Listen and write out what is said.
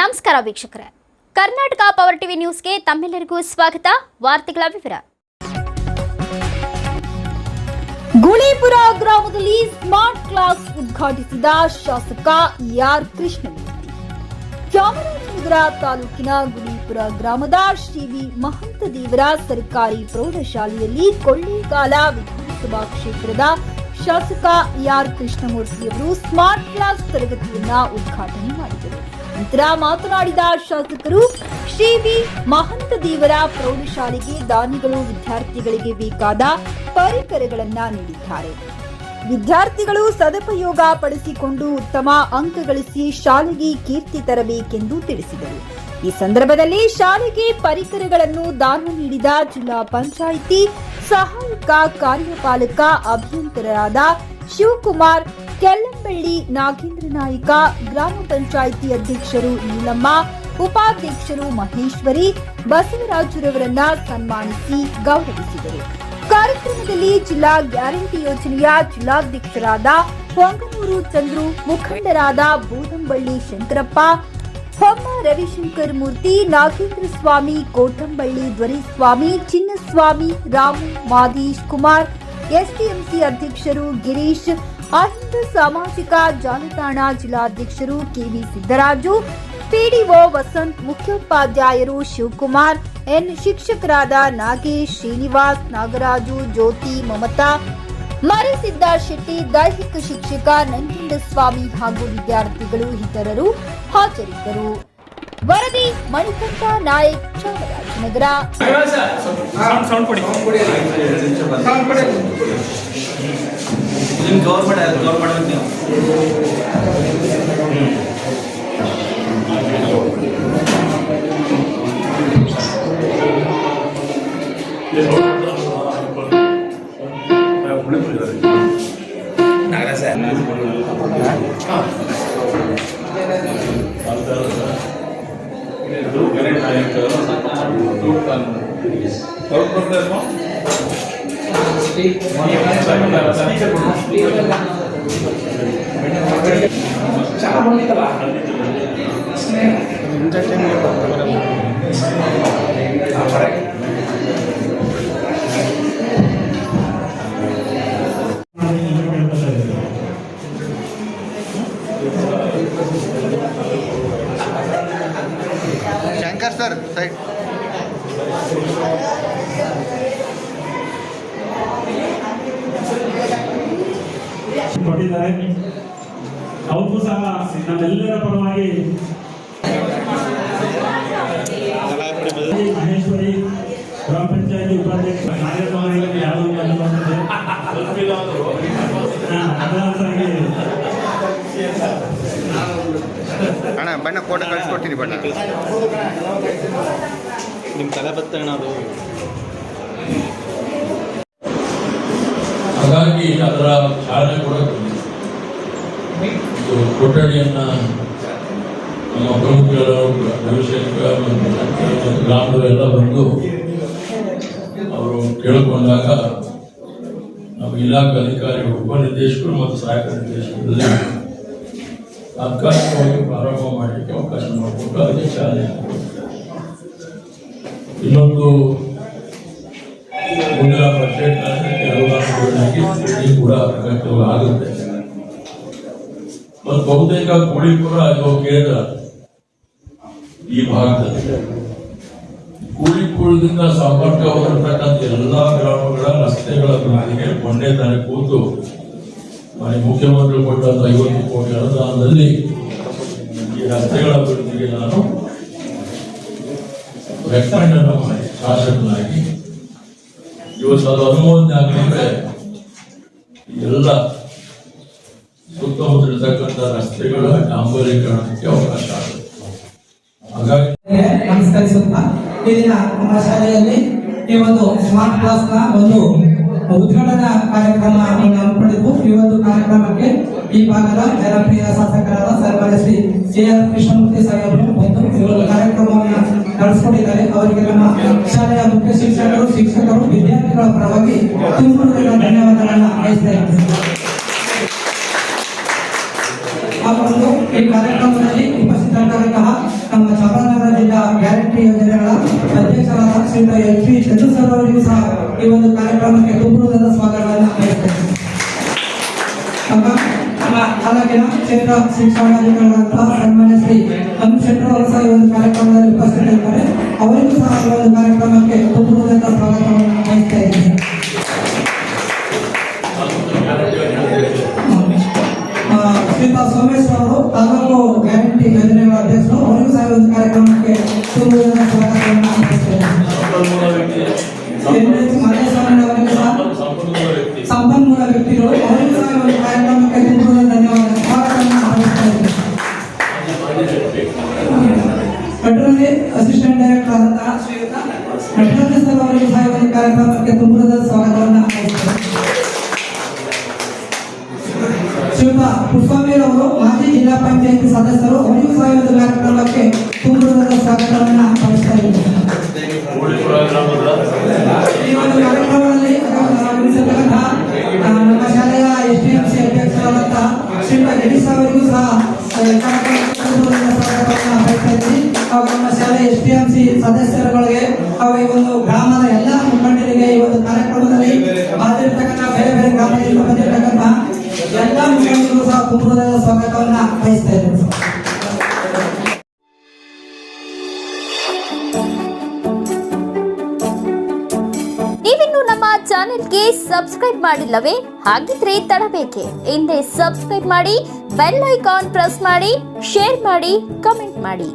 ನಮಸ್ಕಾರ ವೀಕ್ಷಕರೇ. Karnataka power TV ನ್ಯೂಸ್ಗೆ ತಮ್ಮೆಲ್ಲರಿಗೂ ಸ್ವಾಗತ. ವಾರ್ತೆಗಳ ವಿವರ. ಗುಳೇಪುರ ಗ್ರಾಮದಲ್ಲಿ ಸ್ಮಾರ್ಟ್ ಕ್ಲಾಸ್ ಉದ್ಘಾಟಿಸಿದ ಶಾಸಕ ಆರ್ ಕೃಷ್ಣಮೂರ್ತಿ. ಚಾಮರಾಜನಗರ ತಾಲೂಕಿನ ಗುಳೇಪುರ ಗ್ರಾಮದ ಶ್ರೀ ವಿ ಮಹಂತ ದೇವರ ಸರ್ಕಾರಿ ಪ್ರೌಢಶಾಲೆಯಲ್ಲಿ ಕೊಳ್ಳೇಗಾಲ ವಿಧಾನಸಭಾ ಕ್ಷೇತ್ರದ ಶಾಸಕ ಆರ್ ಕೃಷ್ಣಮೂರ್ತಿಯವರು ಸ್ಮಾರ್ಟ್ ಕ್ಲಾಸ್ ತರಗತಿಯನ್ನ ಉದ್ಘಾಟನೆ ಮಾಡಿದರು. ನಂತರ ಮಾತನಾಡಿದ ಶಾಸಕರು, ಶ್ರೀ ವಿ. ಮಹಂತ ದೇವರ ಪ್ರೌಢಶಾಲೆಗೆ ದಾನಿಗಳು ವಿದ್ಯಾರ್ಥಿಗಳಿಗೆ ಬೇಕಾದ ಪರಿಕರಗಳನ್ನ ನೀಡಿದ್ದಾರೆ. ವಿದ್ಯಾರ್ಥಿಗಳು ಸದುಪಯೋಗ ಪಡಿಸಿಕೊಂಡು ಉತ್ತಮ ಅಂಕ ಗಳಿಸಿ ಶಾಲೆಗೆ ಕೀರ್ತಿ ತರಬೇಕೆಂದು ತಿಳಿಸಿದರು. ಈ ಸಂದರ್ಭದಲ್ಲಿ ಶಾಲೆಗೆ ಪರಿಕರಗಳನ್ನು ದಾನ ನೀಡಿದ ಜಿಲ್ಲಾ ಪಂಚಾಯಿತಿ ಸಹಾಯಕ ಕಾರ್ಯಪಾಲಕ ಅಭಿಯಂತರರಾದ ಶಿವಕುಮಾರ್ ಕೆಲ್ಲಂಬಳ್ಳಿ ನಾಗೇಂದ್ರ ನಾಯ್ಕ, ಗ್ರಾಮ ಪಂಚಾಯಿತಿ ಅಧ್ಯಕ್ಷರು ನೀಲಮ್ಮ, ಉಪಾಧ್ಯಕ್ಷರು ಮಹೇಶ್ವರಿ, ಬಸವರಾಜುರವರನ್ನ ಸನ್ಮಾನಿಸಿ ಗೌರವಿಸಿದರು. ಕಾರ್ಯಕ್ರಮದಲ್ಲಿ ಜಿಲ್ಲಾ ಗ್ಯಾರಂಟಿ ಯೋಜನೆಯ ಜಿಲ್ಲಾಧ್ಯಕ್ಷರಾದ ಹೊಂಗನೂರು ಚಂದ್ರು ಮುಖಂಡರಾದ ಬೋದಂಬಳ್ಳಿ ಶಂಕರಪ್ಪ ಹೊಮ್ಮ ರವಿಶಂಕರ್ ಮೂರ್ತಿ, ನಾಗೇಂದ್ರ ಸ್ವಾಮಿ, ಕೋಟಂಬಳ್ಳಿ ದ್ವರಿಸ್ವಾಮಿ ಚಿನ್ನಸ್ವಾಮಿ, ರಾಮು, ಮಾದೀಶ್ ಕುಮಾರ್, ಎಸ್ಡಿಎಂಸಿ ಅಧ್ಯಕ್ಷರು ಗಿರೀಶ್, ಅಹಿಂದ ಸಾಮಾಜಿಕ ಜಾಲತಾಣ ಜಿಲ್ಲಾಧ್ಯಕ್ಷರು ಕೆವಿ ಸಿದ್ದರಾಜು, ಪಿಡಿಒ ವಸಂತ್, ಮುಖ್ಯೋಪಾಧ್ಯಾಯರು ಶಿವಕುಮಾರ್, ಎನ್ ಶಿಕ್ಷಕರಾದ ನಾಗೇಶ್ ಶ್ರೀನಿವಾಸ್, ನಾಗರಾಜು, ಜ್ಯೋತಿ ಮಮತಾ ಮರಿಸಿದ್ದ ಶೆಟ್ಟಿ ದೈಹಿಕ ಶಿಕ್ಷಕ ನಂಜುಂಡಸ್ವಾಮಿ ಹಾಗೂ ವಿದ್ಯಾರ್ಥಿಗಳು ಇತರರು ಹಾಜರಿದ್ದರು. ವರದಿ Manikanta Nayak Chamarajanagar. Government Shankar sir side ಕೊಟ್ಟಿದ್ದಾರೆ ಅವ್ರಿಗೂ ಸಹ ನಮ್ಮೆಲ್ಲರ ಪರವಾಗಿ ಮಹೇಶ್ವರಿ ಗ್ರಾಮ ಪಂಚಾಯತಿ ಉಪಾಧ್ಯಕ್ಷ ಕಾರ್ಯಕ್ರಮಗಳಿಗೆ ಯಾವುದೋ ಒಂದು ಬಣ್ಣ ಫೋಟೋ ಕಳಿಸ್ಕೊಡ್ತೀನಿ ಬಣ್ಣ. ನಿಮ್ಮ ತಲೆ ಬತ್ತಣ್ಣ ಅದು? ಹಾಗಾಗಿ ಅದರ ಚಾಲನೆ ಕೂಡ ಕೊಠಡಿಯನ್ನು ಇದು ಕೊಠಡಿಯನ್ನ ನಮ್ಮ ಪ್ರಮುಖರು ಅಭಿಷೇಕ ಎಲ್ಲ ಗ್ರಾಮದವರೆಲ್ಲ ಬಂದು ಅವರು ಕೇಳಿಕೊಂಡಾಗ ನಮ್ಮ ಇಲಾಖೆ ಅಧಿಕಾರಿಗಳು ಉಪನಿರ್ದೇಶಕರು ಮತ್ತು ಸಹಾಯಕ ನಿರ್ದೇಶಕರಲ್ಲಿ ತಾತ್ಕಾಲಿಕವಾಗಿ ಪ್ರಾರಂಭ ಮಾಡಲಿಕ್ಕೆ ಅವಕಾಶ ಮಾಡಿಕೊಟ್ಟು ಅದಕ್ಕೆ ಚಾಲನೆ. ಇನ್ನೊಂದು ಮುಂದಿನ ಬಜೆಟ್ ಅನುದಾನಗಳನ್ನಾಗಿ ಕೂಡ ಆಗುತ್ತೆ ಮತ್ತು ಬಹುತೇಕ ಕೋಳಿಪುರ ಅಥವಾ ಕೇಂದ್ರ ಈ ಭಾಗದಲ್ಲಿ ಕೂಳಿಪುರದಿಂದ ಸಂಪರ್ಕ ಹೊಂದಿರತಕ್ಕಂಥ ಎಲ್ಲಾ ಗ್ರಾಮಗಳ ರಸ್ತೆಗಳ ಅಭಿವೃದ್ಧಿಗೆ ಮೊನ್ನೆ ತಾನೆ ಕೂತು ಮಾನ್ಯ ಮುಖ್ಯಮಂತ್ರಿ ಕೊಟ್ಟಂತ ಐವತ್ತು ಕೋಟಿ ಅನುದಾನದಲ್ಲಿ ಈ ರಸ್ತೆಗಳ ಅಭಿವೃದ್ಧಿಗೆ ನಾನು ರೆಕಮೆಂಡ್ ಮಾಡಿ, ಶಾಸಕನಾಗಿ. ಇವತ್ತು ಅದು ಅನುಮೋದನೆ ಆಗಲಿಕ್ಕೆ ಎಲ್ಲ ಸುತ್ತಮುತ್ತಲಿರ್ತಕ್ಕಂಥ ರಸ್ತೆಗಳ ಡಾಂಬರೀಕರಣಕ್ಕೆ ಅವಕಾಶ ಆಗುತ್ತೆ. ಹಾಗಾಗಿ ನಮಸ್ಕರಿಸುತ್ತಾ ಈ ಒಂದು ಸ್ಮಾರ್ಟ್ ಕ್ಲಾಸ್ನ ಒಂದು ಉದ್ಘಾಟನಾ ಕಾರ್ಯಕ್ರಮ ಒಂದು ಕಾರ್ಯಕ್ರಮಕ್ಕೆ ಈ ಭಾಗದ ಜನಪ್ರಿಯ ಶಾಸಕರಾದ ಸನ್ಮಾನ್ಯ ಶ್ರೀ ಸಿ ಆರ್ ಕೃಷ್ಣಮೂರ್ತಿ ಸಾಹೇಬರು ಬಂದು ಈ ಒಂದು ಕಾರ್ಯಕ್ರಮವನ್ನು ನಡೆಸಿಕೊಂಡಿದ್ದಾರೆ. ಅವರಿಗೆ ನಮ್ಮ ಶಾಲೆಯ ಮುಖ್ಯ ಶಿಕ್ಷಕರು ಶಿಕ್ಷಕರು, ವಿದ್ಯಾರ್ಥಿಗಳ ಪರವಾಗಿ ತುಂಬ ಧನ್ಯವಾದಗಳನ್ನು ಅರ್ಪಿಸ್ತಾ ಇದ್ದೇನೆ. ಒಂದು ಈ ಕಾರ್ಯಕ್ರಮದಲ್ಲಿ ಉಪಸ್ಥಿತರಾದಂತಹ ಗ್ಯಾರಂಟಿ ಯೋಜನೆಗಳ ಅಧ್ಯಕ್ಷರಾದ Shri H P Chandru sir ಅವರಿಗೂ ಸಹ ಈ ಒಂದು ಕಾರ್ಯಕ್ರಮಕ್ಕೆ ತುಂಬುವುದಾದ ಸ್ವಾಗತವನ್ನು ನಮ್ಮ ನಮ್ಮ ತಾಲೂಕಿನ ಕ್ಷೇತ್ರ ಶಿಕ್ಷಣಾಧಿಕಾರಿಗಳಂತಹ ಸನ್ಮಾನ್ಯ ಶ್ರೀ ಅನು ಶೆಟ್ಟರ್ ಅವರು ಸಹ ಈ ಒಂದು ಕಾರ್ಯಕ್ರಮದಲ್ಲಿ ಉಪಸ್ಥಿತರಿದ್ದಾರೆ ಅವರಿಗೂ ಸಹ ಈ ಒಂದು ಕಾರ್ಯಕ್ರಮಕ್ಕೆ ತುಂಬುವುದಾದ ಸ್ವಾಗತವನ್ನು ಬಯಸ್ತಾ ಇದ್ದೇನೆ ಆ, ಶ್ರೀಯುತ ಸೋಮೇಶ್ ಅವರು ತಾಲೂಕು ಗ್ಯಾರಂಟಿ ಯೋಜನೆಗಳ ಅಧ್ಯಕ್ಷರು ಅವರಿಗೂ ಸಹ ಈ ಒಂದು ಕಾರ್ಯಕ್ರಮಕ್ಕೆ ತುಂಬುವುದಾದ ಸ್ವಾಗತವನ್ನು ಬಯಸ್ತೇನೆ ಸಂಪನ್ಮೂಲ ವ್ಯಕ್ತಿ ಎನ್ ಎಚ್ ಮಹೇಶ್ವರನ್ ಅವರಿಗೂ ಸಹ ಸಂಪನ್ಮೂಲ ವ್ಯಕ್ತಿ ಸಂಪನ್ಮೂಲ ವ್ಯಕ್ತಿಗಳು ಅವರಿಗೂ ನಟರಲ್ಲಿ ಅಸಿಸ್ಟೆಂಟ್ ಡೈರೆಕ್ಟರ್ ಆದಂತಹ ಶ್ರೀಯುತ ನಟರಾಜ ಸರ್ ಅವರಿಗೂ ಸಹ ಈ ಒಂದು ಕಾರ್ಯಕ್ರಮಕ್ಕೆ ತುಂಬುವುದಾದ ಸ್ವಾಗತವನ್ನು ಬಯಸ್ತೇನೆ ಶ್ರೀಯುತ ಪುಷ್ಪವೀರ್ ಅವರು ಮಾಜಿ ಜಿಲ್ಲಾ ಪಂಚಾಯತ್ ಸದಸ್ಯರು ಅವರಿಗೂ ಸಹ ಈ ಒಂದು ಕಾರ್ಯಕ್ರಮಕ್ಕೆ ತುಂಬುವುದಾದ ಸ್ವಾಗತವನ್ನು ಬಯಸ್ತಾ ಇದ್ದೇನೆ ಮೂಡಿಪುರ ಗ್ರಾಮದ ಈ ಒಂದು ಕಾರ್ಯಕ್ರಮದಲ್ಲಿ ಆಗಮಿಸಿರ್ತಕ್ಕಂತಹ ಆ, ನಮ್ಮ ಶಾಲೆಯ ಎಸ್ ಡಿ ಎಂ ಸಿ ಅಧ್ಯಕ್ಷರಾದಂತಹ ಶ್ರೀಯುತ ಗಿರೀಶ್ ಅವರಿಗೂ ಸಹ ಸದಸ್ಯರುಗಳಿಗೆ ಹಾಗೂ ಈ ಒಂದು ಗ್ರಾಮದ ಎಲ್ಲ ಮುಖಂಡರಿಗೆ ಈ ಒಂದು ಕಾರ್ಯಕ್ರಮದಲ್ಲಿ ಹಾಜರಿರ್ತಕ್ಕಂಥ ಬೇರೆ ಬೇರೆ ಗ್ರಾಮದಿಂದ ಬಂದಿರತಕ್ಕಂತಹ ಎಲ್ಲ ಮುಖಂಡರು ಸಹ ತುಂಬುವುದಾದ ಸ್ವಾಗತವನ್ನು ಬಯಸ್ತಾ ಇದ್ದೇನೆ ಚಾನೆಲ್ಗೆ ಸಬ್ಸ್ಕ್ರೈಬ್ ಮಾಡಿಲ್ಲವೇ? ಹಾಗಿದ್ರೆ ತಡಬೇಕೆ. ಹಿಂದೆ ಸಬ್ಸ್ಕ್ರೈಬ್ ಮಾಡಿ, ಬೆಲ್ ಐಕಾನ್ ಪ್ರೆಸ್ ಮಾಡಿ, ಶೇರ್ ಮಾಡಿ, ಕಮೆಂಟ್ ಮಾಡಿ.